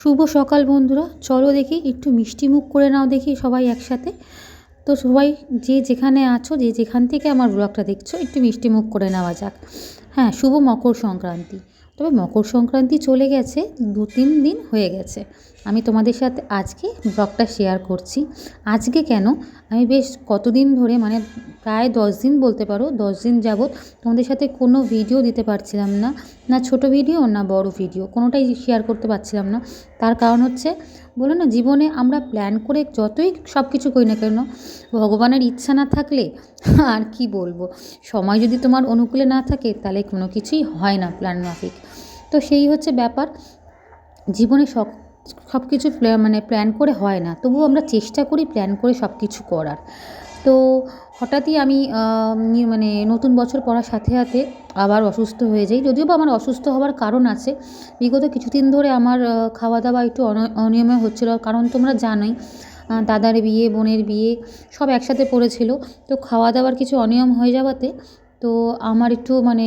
শুভ সকাল বন্ধুরা। চলো দেখি, একটু মিষ্টি মুখ করে নাও দেখি সবাই একসাথে। তো সবাই যে যেখানে আছো, যে যেখান থেকে আমার ব্লগটা দেখছ, একটু মিষ্টি মুখ করে নেওয়া যাক। হ্যাঁ শুভ মকর সংক্রান্তি। তবে মকর সংক্রান্তি চলে গেছে দু তিন দিন হয়ে গেছে। আমি তোমাদের সাথে আজকে ব্লগটা শেয়ার করছি। আজকে কেন? আমি বেশ কতদিন ধরে মানে প্রায় দশ দিন বলতে পারো, দশ দিন যাবৎ তোমাদের সাথে কোনো ভিডিও দিতে পারছিলাম না। না ছোট ভিডিও না বড় ভিডিও কোনোটাই শেয়ার করতে পারছিলাম না। তার কারণ হচ্ছে, বলো না, জীবনে আমরা প্ল্যান করে যতই সব কিছু করি না কেন, ভগবানের ইচ্ছা না থাকলে আর কি বলব? সময় যদি তোমার অনুকূলে না থাকে, তাহলে কোনো কিছুই হয় না প্ল্যান মাফিক। তো সেই হচ্ছে ব্যাপার। জীবনে সব সব কিছু মানে প্ল্যান করে হয় না। তবুও আমরা চেষ্টা করি প্ল্যান করে সব কিছু করার। তো হঠাৎই আমি মানে নতুন বছর পড়ার সাথে সাথে আবার অসুস্থ হয়ে যাই। যদিও বা আমার অসুস্থ হওয়ার কারণ আছে। বিগত কিছুদিন ধরে আমার খাওয়া দাওয়া একটু অনিয়মে হচ্ছিল। কারণ তোমরা জানোই দাদার বিয়ে, বোনের বিয়ে সব একসাথে পড়েছিল। তো খাওয়া দাওয়ার কিছু অনিয়ম হয়ে যাওয়াতে তো আমার একটু মানে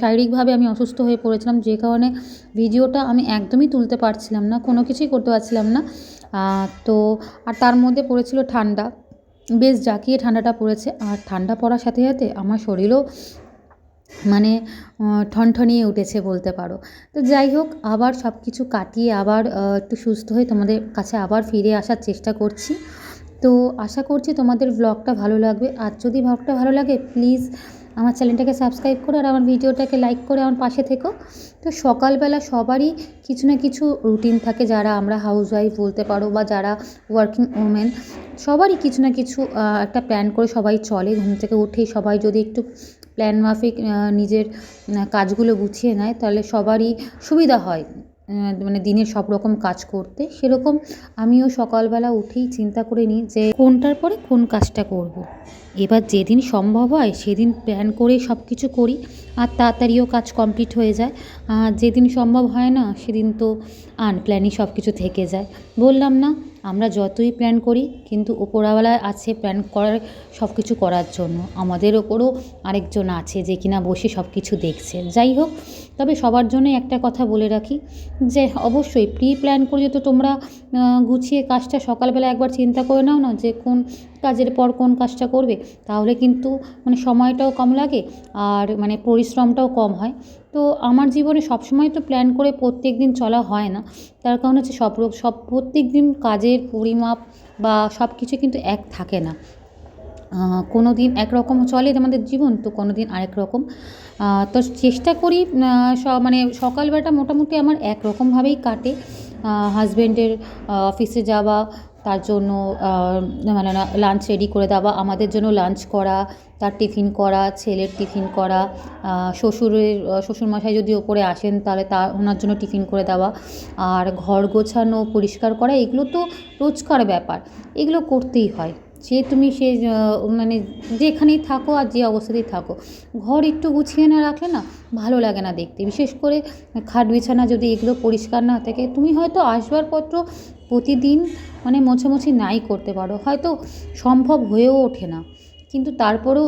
শারীরিকভাবে আমি অসুস্থ হয়ে পড়েছিলাম, যে কারণে ভিডিওটা আমি একদমই তুলতে পারছিলাম না, কোনো কিছুই করতে পারছিলাম না। তো আর তার মধ্যে পড়েছিল ঠান্ডা, বেশ জাঁকিয়ে ঠান্ডাটা পড়েছে। আর ঠান্ডা পড়ার সাথে সাথে আমার শরীরও মানে ঠনঠনিয়ে উঠেছে বলতে পারো। তো যাই হোক, আবার সব কিছু কাটিয়ে আবার একটু সুস্থ হয়ে তোমাদের কাছে আবার ফিরে আসার চেষ্টা করছি। তো আশা করছি তোমাদের ব্লগটা ভালো লাগবে। আর যদি ব্লগটা ভালো লাগে প্লিজ আমার চ্যানেলটাকে সাবস্ক্রাইব করে আর আমার ভিডিওটাকে লাইক করে আমার পাশে থেকো তো সকালবেলা সবারই কিছু না কিছু রুটিন থাকে যারা আমরা হাউস ওয়াইফ বলতে পারো বা যারা ওয়ার্কিং ওমেন সবারই কিছু না কিছু একটা প্ল্যান করে সবাই চলে, ঘুম থেকে উঠেই সবাই যদি একটু প্ল্যান মাফিক নিজের কাজগুলো গুছিয়ে নেয় তাহলে সবারই সুবিধা হয় মানে দিনের সব রকম কাজ করতে সেরকম আমিও সকালবেলা উঠেই চিন্তা করে নিই যে কোনটার পরে কোন কাজটা করব। এবার যেদিন সম্ভব হয় সেদিন প্ল্যান করে সব কিছু করি, আর তাড়াতাড়িও কাজ কমপ্লিট হয়ে যায়। আর যেদিন সম্ভব হয় না, সেদিন তো আনপ্ল্যানই সব কিছু থেকে যায়। বললাম না, আমরা যতই প্ল্যান করি, কিন্তু ওপরওয়ালা আছে প্ল্যান করার সব কিছু করার জন্য। আমাদের ওপরও আরেকজন আছে যে কিনা বসে সব কিছু দেখছে। যাই হোক, তবে সবার জন্য একটা কথা বলে রাখি যে অবশ্যই প্রি প্ল্যান করে তো তোমরা গুছিয়ে কাজটা সকালবেলা একবার চিন্তা করে নাও না যে কোন কাজের পর কোন কাজটা করবে, তাহলে কিন্তু মানে সময়টাও কম লাগে আর মানে পরিশ্রমটাও কম হয়। তো আমার জীবনে সবসময় তো প্ল্যান করে প্রত্যেক দিন চলা হয় না। তার কারণ হচ্ছে সব সব প্রত্যেক দিন কাজের পরিমাপ বা সব কিছু কিন্তু এক থাকে না। কোনো দিন একরকম চলে আমাদের জীবন, তো কোনো দিন আরেক রকম। তো চেষ্টা করি মানে সকালবেলাটা মোটামুটি আমার একরকমভাবেই কাটে। হাজব্যান্ডের অফিসে যাওয়া তার জন্য মানে লাঞ্চ রেডি করে দেওয়া আমাদের জন্য লাঞ্চ করা, তার টিফিন করা, ছেলের টিফিন করা শ্বশুরের শ্বশুরমশাই যদি ওপরে আসেন তাহলে তা, ওনার জন্য টিফিন করে দেওয়া। আর ঘর গোছানো, পরিষ্কার করা, এগুলো তো রোজকার ব্যাপার। এগুলো করতেই হয়। যে তুমি সে মানে যেখানেই থাকো আর যে অবস্থাতেই থাকো, ঘর একটু গুছিয়ে না রাখলে না ভালো লাগে না দেখতে। বিশেষ করে খাট বিছানা যদি এগুলো পরিষ্কার না থাকে, তুমি হয়তো আসবাবপত্র প্রতিদিন মানে মোছামুছি নাই করতে পারো, হয়তো সম্ভব হয়েও ওঠে না। কিন্তু তারপরেও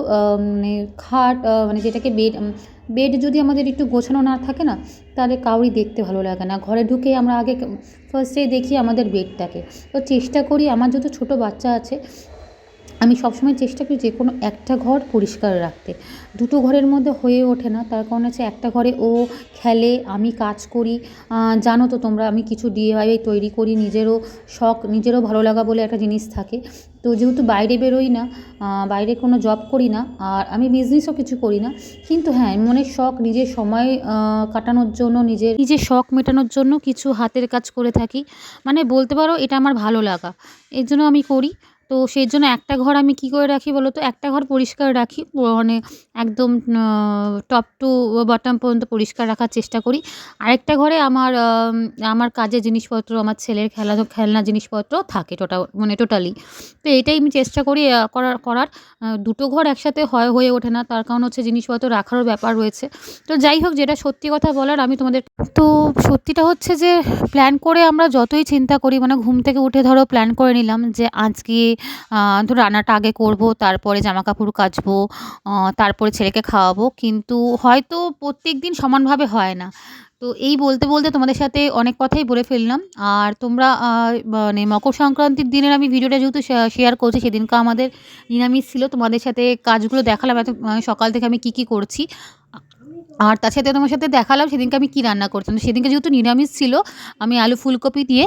মানে খাট মানে যেটাকে বেড বেড যদি আমাদের একটু গোছানো না থাকে না, তাহলে কাউরই দেখতে ভালো লাগে না। ঘরে ঢুকে আমরা আগে ফার্স্টেই দেখি আমাদের বেডটাকে। তো চেষ্টা করি, আমার যেহেতু ছোটো বাচ্চা আছে আমি সবসময় চেষ্টা করি যে কোনো একটা ঘর পরিষ্কার রাখতে। দুটো ঘরের মধ্যে হয়ে ওঠে না। তার কারণ হচ্ছে একটা ঘরে ও খেলে, আমি কাজ করি। জানো তো তোমরা, আমি কিছু ডিআইওয়াই তৈরি করি, নিজেরও শখ, নিজেরও ভালো লাগা বলে একটা জিনিস থাকে। তো যেহেতু বাইরে বেরোই না বাইরে কোনো জব করি না, আর আমি বিজনেসও কিছু করি না, কিন্তু হ্যাঁ মনের শখ নিজের সময় কাটানোর জন্য, নিজের নিজের শখ মেটানোর জন্য কিছু হাতের কাজ করে থাকি। মানে বলতে পারো এটা আমার ভালো লাগা। এর জন্য আমি করি। তো সেই জন্য একটা ঘর আমি কী করে রাখি বলো তো? একটা ঘর পরিষ্কার রাখি মানে একদম টপ টু বটম পর্যন্ত পরিষ্কার রাখার চেষ্টা করি। আরেকটা ঘরে আমার আমার কাজের জিনিসপত্র, আমার ছেলের খেলা, খেলনা জিনিসপত্র থাকে টোটাল মানে টোটালি তো এটাই আমি চেষ্টা করি করার করার। দুটো ঘর একসাথে হয়, হয়ে ওঠে না, তার কারণ হচ্ছে জিনিসপত্র রাখারও ব্যাপার রয়েছে। তো যাই হোক, যেটা সত্যি কথা বলার, আমি তোমাদের তো সত্যিটা হচ্ছে যে প্ল্যান করে আমরা যতই চিন্তা করি মানে ঘুম থেকে উঠে ধরো প্ল্যান করে নিলাম যে, আজকে ধরো রান্নাটা আগে করব, তারপরে জামা কাপড় কাচবো তারপরে ছেলেকে খাওয়াবো। কিন্তু হয়তো প্রত্যেক দিন সমানভাবে হয় না। তো তো এই বলতে বলতে তোমাদের সাথে অনেক কথাই বলে ফেললাম। আর তোমরা মানে মকর সংক্রান্তির দিনের আমি ভিডিওটা যেহেতু শেয়ার করছি সেদিনকে আমাদের নিরামিষ ছিল, তোমাদের সাথে কাজগুলো দেখালাম। এত মানে সকাল থেকে আমি কী কী করছি। আর তার সাথে তোমার সাথে দেখালাম, সেদিনকে আমি কী রান্না করতাম সেদিনকে যেহেতু নিরামিষ ছিল, আমি আলু ফুলকপি দিয়ে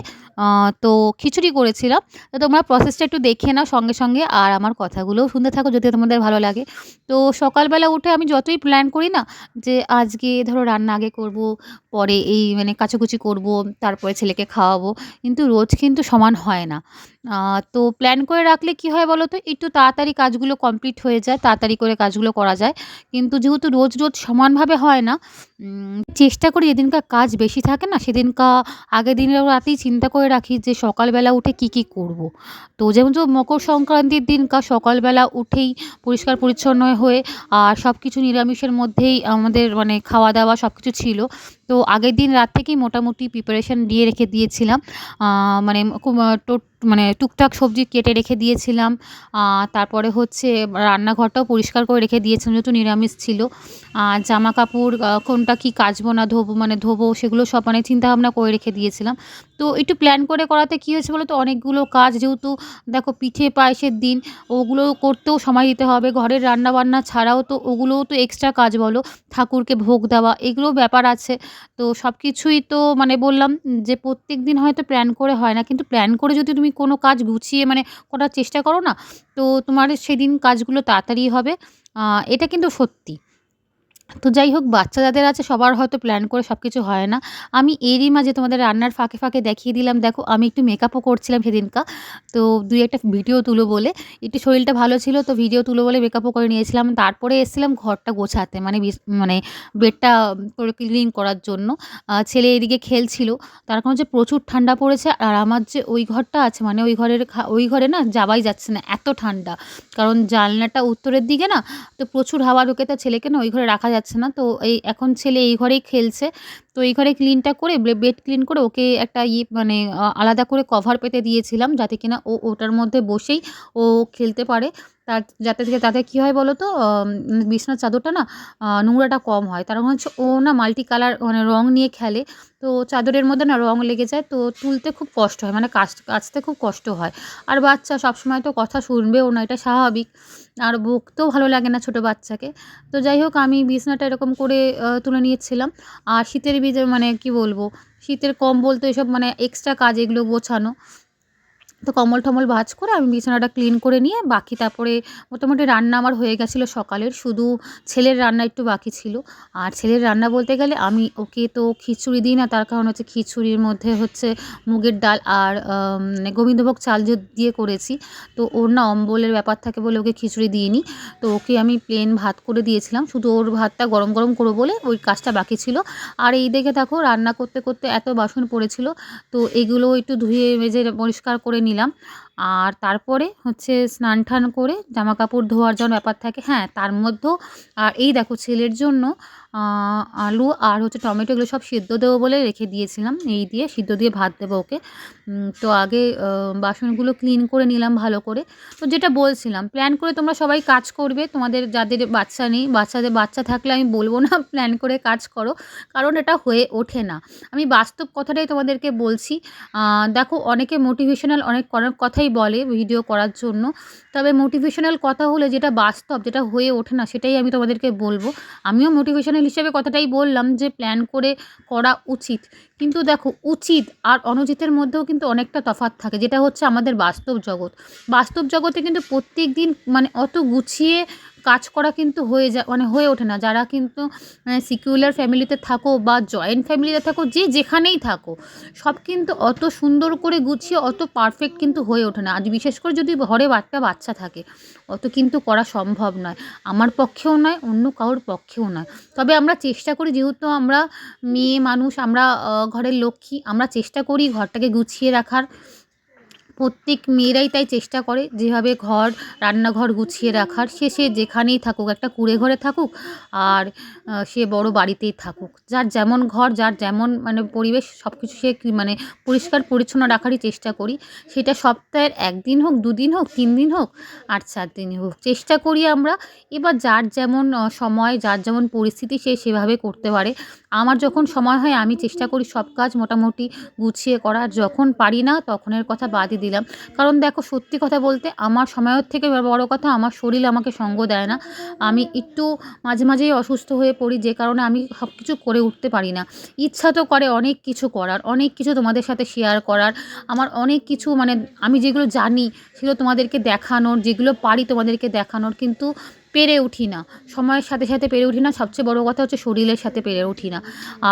তো খিচুড়ি করেছিলাম। তো তোমরা প্রসেসটা একটু দেখে নাও সঙ্গে সঙ্গে, আর আমার কথাগুলোও শুনতে থাকো যদি তোমাদের ভালো লাগে। তো সকালবেলা উঠে আমি যতই প্ল্যান করি না, যে আজকে ধরো রান্না আগে করব, পরে এই মানে কাচাকুচি করব, তারপরে ছেলেকে খাওয়াবো, কিন্তু রোজ কিন্তু সমান হয় না। তো প্ল্যান করে রাখলে কি হয় বলো তো একটু তাড়াতাড়ি কাজগুলো কমপ্লিট হয়ে যায়, তাড়াতাড়ি করে কাজগুলো করা যায় কিন্তু যেহেতু রোজ রোজ সমানভাবে হয় না চেষ্টা করি যেদিনকার কাজ বেশি থাকে না, সেদিনকা আগের দিনের রাতেই চিন্তা করে রাখি যে সকালবেলা উঠে কি কি করব। তো যেমন তো মকর সংক্রান্তির দিনকার সকালবেলা উঠেই পরিষ্কার পরিচ্ছন্ন হয়ে, আর সব কিছু নিরামিষের মধ্যেই আমাদের মানে খাওয়া দাওয়া সব কিছু ছিল তো আগের দিন রাত থেকেই মোটামুটি প্রিপারেশান দিয়ে রেখে দিয়েছিলাম। মানে মানে টুকটাক সবজি কেটে রেখে দিয়েছিলাম। তারপরে হচ্ছে রান্নাঘরটাও পরিষ্কার করে রেখে দিয়েছিলাম, যেহেতু নিরামিষ ছিল। জামা কাপড় কোনটা কি কাচবো না ধোবো মানে ধোবো, সেগুলো সব মানে চিন্তাভাবনা করে রেখে দিয়েছিলাম। তো একটু প্ল্যান করে করাতে কী হয়েছে বলো তো অনেকগুলো কাজ যেহেতু দেখো পিঠে পায়েসের দিন, ওগুলো করতেও সময় দিতে হবে। ঘরের রান্না বান্না ছাড়াও তো ওগুলোও তো এক্সট্রা কাজ বলো, ঠাকুরকে ভোগ দেওয়া, এগুলোও ব্যাপার আছে। তো সব কিছুই তো মানে বললাম যে প্রত্যেক দিন হয়তো প্ল্যান করে হয় না। কিন্তু প্ল্যান করে যদি তুমি কোনো কাজ গুছিয়ে মানে করার চেষ্টা করো না, তো তোমার সেদিন কাজগুলো তাড়াতাড়ি হবে। এটা কিন্তু সত্যি। তো যাই হোক, বাচ্চা যাদের আছে সবার হয়তো প্ল্যান করে সব কিছু হয় না। আমি এরই মাঝে তোমাদের রান্নার ফাঁকে ফাঁকে দেখিয়ে দিলাম। দেখো, আমি একটু মেকআপও করছিলাম সেদিনকা তো দুই একটা ভিডিও তুলো বলে। একটু শরীরটা ভালো ছিল, তো ভিডিও তুলো বলে মেকআপও করে নিয়েছিলাম। তারপরে এসেছিলাম ঘরটা গোছাতে মানে মানে বেডটা করে ক্লিন করার জন্য। ছেলে এদিকে খেলছিল। তার কারণ হচ্ছে প্রচুর ঠান্ডা পড়েছে। আর আমার যে ওই ঘরটা আছে মানে ওই ঘরের ওই ঘরে না যাওয়াই যাচ্ছে না, এত ঠান্ডা। কারণ জানলাটা উত্তরের দিকে না, তো প্রচুর হাওয়া ঢোকে, তা ছেলেকে না ওই ঘরে রাখা যাচ্ছে না। তো এই এখন ছেলে এই ঘরেই খেলছে। তো এই ঘরে ক্লিনটা করে বেড ক্লিন করে ওকে একটা ইয়ে মানে আলাদা করে কভার পেতে দিয়েছিলাম যাতে কিনা ও ওটার মধ্যে বসেই ও খেলতে পারে। তার যাতে থেকে তাতে কী হয় বলো তো বিছানার চাদরটা না নোংরাটা কম হয়। তার হচ্ছে ও না মাল্টি কালার মানে রং নিয়ে খেলে। তো চাদরের মধ্যে না রং লেগে যায়, তো তুলতে খুব কষ্ট হয়। মানে কাচ, কাচতে খুব কষ্ট হয়। আর বাচ্চা সবসময় তো কথা শুনবেও না, এটা স্বাভাবিক। আর বকতেও ভালো লাগে না ছোটো বাচ্চাকে। তো যাই হোক, আমি বিছানাটা এরকম করে তুলে নিয়েছিলাম। আর শীতের বীজে মানে কি বলব? শীতের কম্বল তো এসব মানে এক্সট্রা কাজ এগুলো গোছানো। তো কম্বল টম্বল ভাজ করে আমি বিছানাটা ক্লিন করে নিয়ে বাকি তারপরে মোটামুটি রান্না আমার হয়ে গেছিল সকালের। শুধু ছেলের রান্না একটু বাকি ছিল। আর ছেলের রান্না বলতে গেলে আমি ওকে তো খিচুড়ি দিই না, তার কারণ হচ্ছে খিচুড়ির মধ্যে হচ্ছে মুগের ডাল আর মানে গোবিন্দভোগ চাল দিয়ে করেছি। তো ওর না অম্বলের ব্যাপার থাকে বলে ওকে খিচুড়ি দিইনি। তো ওকে আমি প্লেন ভাত করে দিয়েছিলাম। শুধু ওর ভাতটা গরম গরম করব বলে ওই কাজটা বাকি ছিল। আর এই দেখে দেখো রান্না করতে করতে এত বাসন পড়েছিল। তো এগুলো একটু ধুয়ে মেজে পরিষ্কার করে নিলাম। আর তারপরে হচ্ছে স্নান টান করে জামা কাপড় ধোয়ার জন্য ব্যাপার থাকে হ্যাঁ তার মধ্যেও, আর এই দেখো ছেলের জন্য আলু আর হচ্ছে টমেটো এগুলো সব সিদ্ধ দেবো বলে রেখে দিয়েছিলাম। এই দিয়ে সিদ্ধ দিয়ে ভাত দেবো ওকে। তো আগে বাসনগুলো ক্লিন করে নিলাম ভালো করে। তো যেটা বলছিলাম প্ল্যান করে তোমরা সবাই কাজ করবে। তোমাদের যাদের বাচ্চা নেই, বাচ্চাদের বাচ্চা থাকলে আমি বলব না প্ল্যান করে কাজ করো। কারণ এটা হয়ে ওঠে না। আমি বাস্তব কথাটাই তোমাদেরকে বলছি। দেখো অনেকে মোটিভেশনাল অনেক অনেক কথাই বলে ভিডিও করার জন্য। তবে মোটিভেশনাল কথা হলে যেটা বাস্তব, যেটা হয়ে ওঠে না, সেটাই আমি তোমাদেরকে বলব। আমিও মোটিভেশনাল হিসেবে কথাটাই বললাম যে প্ল্যান করে করা উচিত। কিন্তু দেখো, উচিত আর অনুচিতের মধ্যেও কিন্তু অনেকটা তফাত থাকে, যেটা হচ্ছে আমাদের বাস্তব জগৎ। বাস্তব জগতে কিন্তু প্রত্যেক দিন মানে অত গুছিয়ে কাজ করা কিন্তু হয়ে যায় মানে হয়ে ওঠে না। যারা কিন্তু সিকিউলার ফ্যামিলিতে থাকো বা জয়েন্ট ফ্যামিলিতে থাকো, যে যেখানেই থাকো, সব কিন্তু অত সুন্দর করে গুছিয়ে, অত পারফেক্ট কিন্তু হয়ে ওঠে না। আজ বিশেষ করে যদি ঘরে একটা বাচ্চা থাকে, অত কিন্তু করা সম্ভব নয়। আমার পক্ষেও নয়, অন্য কারোর পক্ষেও নয়। তবে আমরা চেষ্টা করি, যেহেতু আমরা মেয়ে মানুষ, আমরা ঘরের লক্ষ্মী, আমরা চেষ্টা করি ঘরটাকে গুছিয়ে রাখার। প্রত্যেক মেয়েরাই তাই চেষ্টা করে যেভাবে ঘর, রান্নাঘর গুছিয়ে রাখার। সে সে যেখানেই থাকুক, একটা কুঁড়ে ঘরে থাকুক আর সে বড় বাড়িতেই থাকুক। যার যেমন ঘর, যার যেমন মানে পরিবেশ সব কিছু সে মানে পরিষ্কার, পরিচ্ছন্ন রাখারই চেষ্টা করি। সেটা সপ্তাহের একদিন হোক, দুদিন হোক, তিন দিন হোক, আর চার দিন হোক। চেষ্টা করি আমরা এবার যার যেমন সময়, যার যেমন পরিস্থিতি সে সেভাবে করতে পারে। আমার যখন সময় হয় আমি চেষ্টা করি সব কাজ মোটামুটি গুছিয়ে করার। যখন পারি না তখনের কথা বাদই দিলাম। কারণ দেখো, সত্যি কথা বলতে আমার সময়ের থেকে বড় কথা আমার শরীর আমাকে সঙ্গ দেয় না। আমি একটু মাঝে মাঝেই অসুস্থ হয়ে পড়ি, যে কারণে আমি সব কিছু করে উঠতে পারি না। ইচ্ছা তো করে অনেক কিছু করার, অনেক কিছু তোমাদের সাথে শেয়ার করার। আমার অনেক কিছু মানে আমি যেগুলো জানি সেগুলো তোমাদেরকে দেখানোর, যেগুলো পারি তোমাদেরকে দেখানোর। কিন্তু পেরে উঠি না। সময়ের সাথে সাথে পেরে উঠি না, সবচেয়ে বড় কথা হচ্ছে শরীরের সাথে পেরে উঠি না।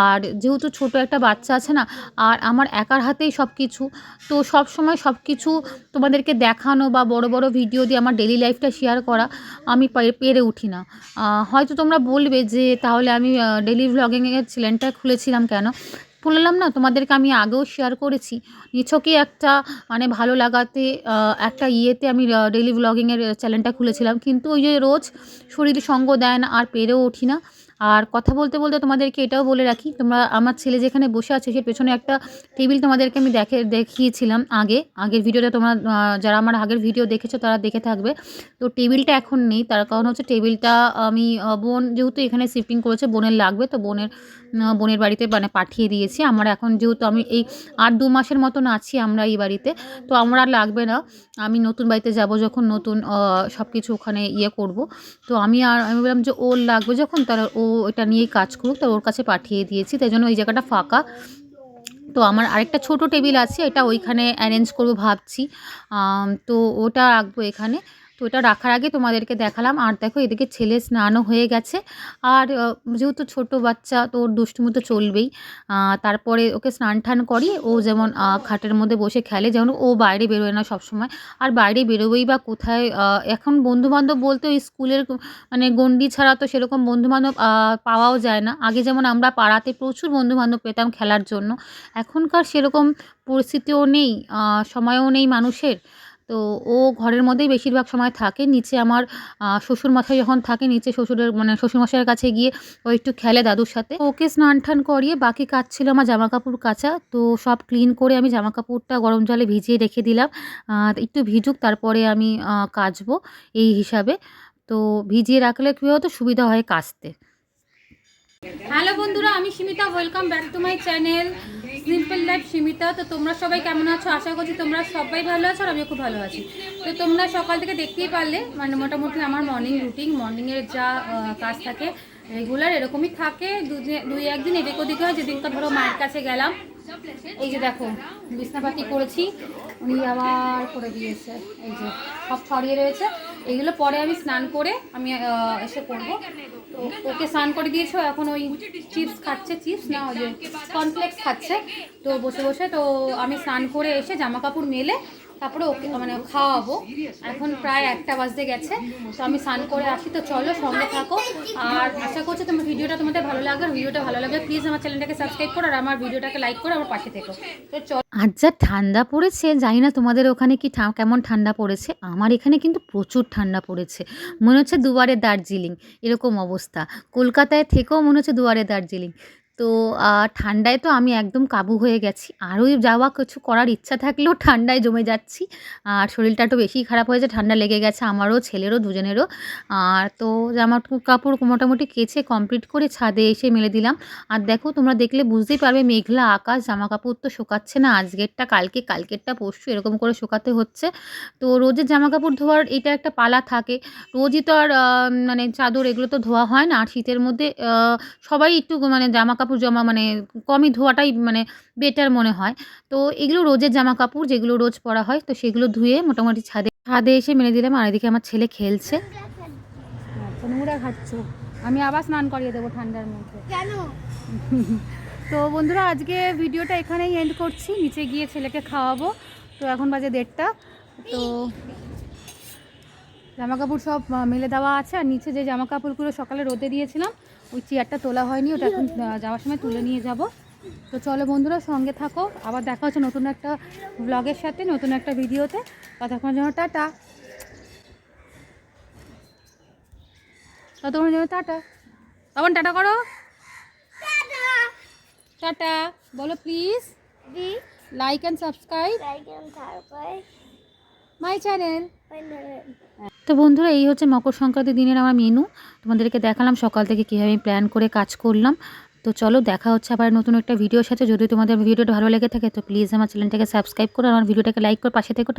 আর যেহেতু ছোট একটা বাচ্চা আছে না, আর আমার একার হাতেই সব কিছু তো সব সময় সব কিছু তোমাদেরকে দেখানো বা বড় বড় ভিডিও দিয়ে আমার ডেলি লাইফটা শেয়ার করা, আমি পেরে উঠি না। হয়তো তোমরা বলবে যে, তাহলে আমি ডেলি ভ্লগিংয়ের চ্যানেলটা খুলেছিলাম কেন? খুললাম না? তোমাদেরকে আমি আগেও শেয়ার করেছি। নিছকে একটা মানে ভালো লাগাতে একটা ইয়েতে আমি ডেলি ব্লগিংয়ের চ্যানেলটা খুলেছিলাম। কিন্তু ওই যে রোজ শরীর সঙ্গ দেয় না, আর পেরেও উঠি না। আর কথা বলতে বলতে তোমাদেরকে এটাও বলে রাখি, তোমরা আমার ছেলে যেখানে বসে আছে সে পেছনে একটা টেবিল তোমাদেরকে আমি দেখে, দেখিয়েছিলাম আগে, আগের ভিডিওটা তোমরা যারা আমার আগের ভিডিও দেখেছ তারা দেখে থাকবে। তো টেবিলটা এখন নেই, তার কারণ হচ্ছে টেবিলটা আমি বোন যেহেতু এখানে শিফটিং করেছে, বোনের লাগবে, তো বোনের বোনের বাড়িতে মানে পাঠিয়ে দিয়েছি। আমার এখন যেহেতু আমি এই আট, দু মাসের মতন আছি আমরা এই বাড়িতে, তো আমার আর লাগবে না। আমি নতুন বাড়িতে যাব যখন নতুন সব কিছু ওখানে ইয়ে করব। তো আমি আর, আমি বললাম যে ওর লাগবে যখন তার ও এটা নিয়েই কাজ করুক, তো ওর কাছে পাঠিয়ে দিয়েছি, তাই জন্য ওই জায়গাটা ফাঁকা। তো আমার আরেকটা ছোট টেবিল আছে, এটা ওইখানে অ্যারেঞ্জ করব ভাবছি। তো ওটা রাখব এখানে। তো এটা রাখার আগে তোমাদেরকে দেখালাম। আর দেখো, এদিকে ছেলে স্নানও হয়ে গেছে। আর যেহেতু ছোট বাচ্চা, তো ওর দুষ্টুমি তো চলবেই। তারপরে ওকে স্নান টান করি ও যেমন খাটের মধ্যে বসে খেলে, যেমন ও বাইরে বেরোয় না সবসময়। আর বাইরে বেরোবেই বা কোথায় এখন বন্ধুবান্ধব বলতে ওই স্কুলের মানে গণ্ডি ছাড়া তো সেরকম বন্ধুবান্ধব পাওয়াও যায় না। আগে যেমন আমরা পাড়াতে প্রচুর বন্ধুবান্ধব পেতাম খেলার জন্য। এখনকার সেরকম পরিস্থিতিও নেই সময়ও নেই মানুষের। তো ও ঘরের মধ্যেই বেশিরভাগ সময় থাকে। নিচে আমার শ্বশুর মশাই যখন থাকে, নিচে শ্বশুরের মানে শ্বশুরমশাইয়ের কাছে গিয়ে ও একটু খেলে দাদুর সাথে। ওকে স্নান টান করিয়ে বাকি কাজ ছিল আমার জামা কাপড় কাচা। তো সব ক্লিন করে আমি জামা কাপড়টা গরম জলে ভিজিয়ে রেখে দিলাম। একটু ভিজুক, তারপরে আমি কাচবো এই হিসাবে। তো ভিজিয়ে রাখলে কী হতো সুবিধা হয় কাচতে। হ্যালো বন্ধুরা, আমি Simita welcome back to my channel simple life Simita, তো তোমরা সবাই কেমন আছো? আশা করছি তোমরা সবাই ভালো আছো আর আমিও খুব ভালো আছি। তো তোমরা সকাল থেকে দেখতেই পারলে মানে মোটামুটি আমার মর্নিং রুটিন মর্নিংয়ের যা কাজ থাকে রেগুলার এরকমই থাকে। দুই একদিন এদিক ওদিক হয়। যেদিনটা ধরো মায়ের কাছে গেলাম, এই যে দেখো বিছনাপাতি করেছি, উনি আবার করে দিয়েছে, এই যে সব ছড়িয়ে রয়েছে। এগুলো পরে আমি স্নান করে আমি এসে করব ওকে স্নান করে দিয়েছ, এখন ওই চিপস খাচ্ছে চিপস না, ওই যে কর্নফ্লেক্স খাচ্ছে। তো বসে বসে তো আমি স্নান করে এসে জামা কাপড় মেলে তারপরে ওকে মানে খাওয়াবো। এখন প্রায় একটা বাজতে গেছে, তো আমি স্নান করে আসি। তো চলো, সঙ্গে থাকো। আর আশা করছি তোমার ভিডিওটা তোমাদের ভালো লাগবে। আর ভিডিওটা ভালো লাগবে প্লিজ আমার চ্যানেলটাকে সাবস্ক্রাইব করো, আর আমার ভিডিওটাকে লাইক করো, আমার পাশে থেকো। তো চলো। আর যা ঠান্ডা পড়েছে, জানি না তোমাদের ওখানে কি কেমন ঠান্ডা পড়েছে। আমার এখানে কিন্তু প্রচুর ঠান্ডা পড়েছে। মনে হচ্ছে দুয়ারে দার্জিলিং, এরকম অবস্থা। কলকাতায় থেকেও মনে হচ্ছে দুয়ারে দার্জিলিং। তো ঠান্ডায় তো আমি একদম কাবু হয়ে গেছি। আরও যাওয়া কিছু করার ইচ্ছা থাকলেও ঠান্ডায় জমে যাচ্ছি। আর শরীরটা একটু বেশি খারাপ হয়েছে, ঠান্ডা লেগে গেছে, আমারও, ছেলেরও, দুজনেরও। আর তো, জামা কাপড় মোটামুটি কেচে কমপ্লিট করে ছাদে এসে মেলে দিলাম। আর দেখো, তোমরা দেখলে বুঝতেই পারবে, মেঘলা আকাশ, জামা কাপড় তো শোকাচ্ছে না। আজকেরটা, কালকে, কালকেরটা পরশু এরকম করে শোকাতে হচ্ছে। তো, রোজের জামা কাপড় ধোয়ার এটা একটা পালা থাকে। রোজই তো আর মানে চাদর এগুলো তো ধোয়া হয় না। আর শীতের মধ্যে সবাই একটু মানে জামা কাপড় জমা মানে কমই ধোয়াটাই মানে বেটার মনে হয়। তো এগুলো রোজের জামা কাপড় যেগুলো রোজ পরা হয় তো সেগুলো ধুয়ে মোটামুটি ছাদে ছাদে এসে মেলে দিলাম। আর এদিকে আমার ছেলে খেলছে। আচ্ছা নোংরা খাচ্ছ। আমি আবার স্নান করিয়ে দেবো ঠান্ডার মধ্যে। কেন? তো বন্ধুরা আজকে ভিডিওটা এখানেই এন্ড করছি। নিচে গিয়ে ছেলেকে খাওয়াবো। তো এখন বাজে দেড়টা। তো জামা কাপড় সব মেলে দেওয়া আছে। আর নিচে যে জামা কাপড়গুলো সকালে রোদে দিয়েছিলাম ওই চেয়ারটা তোলা হয়নি ওটা এখন যাওয়ার সময় তুলে নিয়ে যাব। তো চলো বন্ধুরা সঙ্গে থাকো। আবার দেখা হচ্ছে নতুন একটা ব্লগের সাথে নতুন একটা ভিডিওতে। ততক্ষণের জন্য টাটা। ততক্ষণের জন্য টাটা। তখন টাটা করো। টাটা। বলো please like and subscribe my channel তো বন্ধুরা, এই হচ্ছে মকর সংক্রান্তির দিনের আমার মেনু তোমাদেরকে দেখালাম সকাল থেকে কীভাবে আমি প্ল্যান করে কাজ করলাম। তো চলো, দেখা হচ্ছে আবার নতুন একটা ভিডিওর সাথে। যদি তোমাদের ভিডিওটা ভালো লেগে থাকে, তো প্লিজ আমার চ্যানেলটাকে সাবস্ক্রাইব করো আমার ভিডিওটাকে লাইক করে পাশে থেকে।